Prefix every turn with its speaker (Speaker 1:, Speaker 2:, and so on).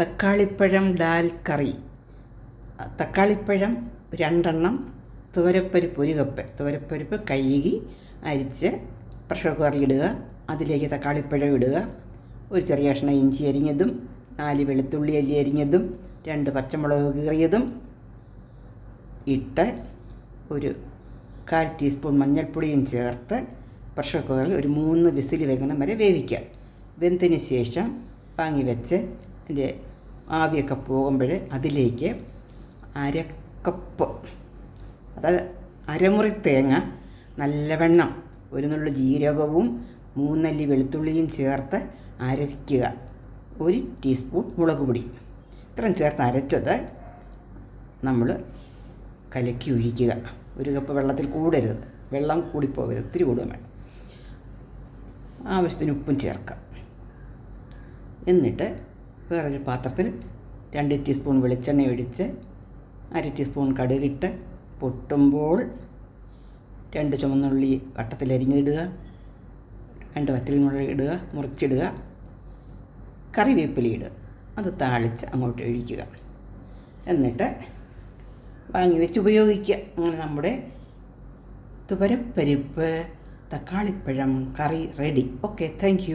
Speaker 1: തക്കാളിപ്പഴം ഡാൽ കറി. തക്കാളിപ്പഴം രണ്ടെണ്ണം തോരപ്പരിപ്പ് ഒരു കപ്പ്. തോരപ്പരിപ്പ് കഴുകി അരിച്ച് പ്രഷർ കുക്കറിലിടുക അതിലേക്ക് തക്കാളിപ്പഴം ഇടുക. ഒരു ചെറിയ കഷ്ണം ഇഞ്ചി അരിഞ്ഞതും നാല് വെളുത്തുള്ളി അല്ലി അരിഞ്ഞതും രണ്ട് പച്ചമുളക് കീറിയതും ഇട്ട് ഒരു കാൽ ടീസ്പൂൺ മഞ്ഞൾപ്പൊടിയും ചേർത്ത് പ്രഷർ കുക്കറിൽ ഒരു മൂന്ന് വിസിൽ വെക്കണം വരെ വേവിക്കുക. വെന്തതിന് ശേഷം വാങ്ങി വെച്ച് അതിന്റെ ആവിയൊക്കെ പോകുമ്പോൾ അതിലേക്ക് അരക്കപ്പ് അതായത് അരമുറി തേങ്ങ നല്ലവണ്ണം ഒരു നുള്ളു ജീരകവും മൂന്നല്ലി വെളുത്തുള്ളിയും ചേർത്ത് അരയ്ക്കുക. ഒരു ടീസ്പൂൺ മുളക് പൊടി. ഇത്രയും ചേർത്ത് അരച്ചത് നമ്മൾ കലക്കി ഒഴിക്കുക. ഒരു കപ്പ് വെള്ളത്തിൽ കൂടരുത്. വെള്ളം കൂടിപ്പോകരുത്. ഒത്തിരി കൂടുക വേണം ആവശ്യത്തിന് ഉപ്പും ചേർക്കാം. എന്നിട്ട് വേറൊരു പാത്രത്തിൽ രണ്ട് ടീസ്പൂൺ വെളിച്ചെണ്ണ ഒഴിച്ച് അര ടീസ്പൂൺ കടുകിട്ട് പൊട്ടുമ്പോൾ രണ്ട് ചുമന്നുള്ളി വട്ടത്തിലരിഞ്ഞിടുക രണ്ട് വറ്റൽമുളക് ഇടുക മുറിച്ചിടുക കറിവേപ്പില ഇടുക. അത് താളിച്ച് അങ്ങോട്ട് ഒഴിക്കുക. എന്നിട്ട് വാങ്ങി വെച്ച് ഉപയോഗിക്കുക. അങ്ങനെ നമ്മുടെ തുവരപ്പരിപ്പ് തക്കാളിപ്പഴം കറി റെഡി ഓക്കെ താങ്ക്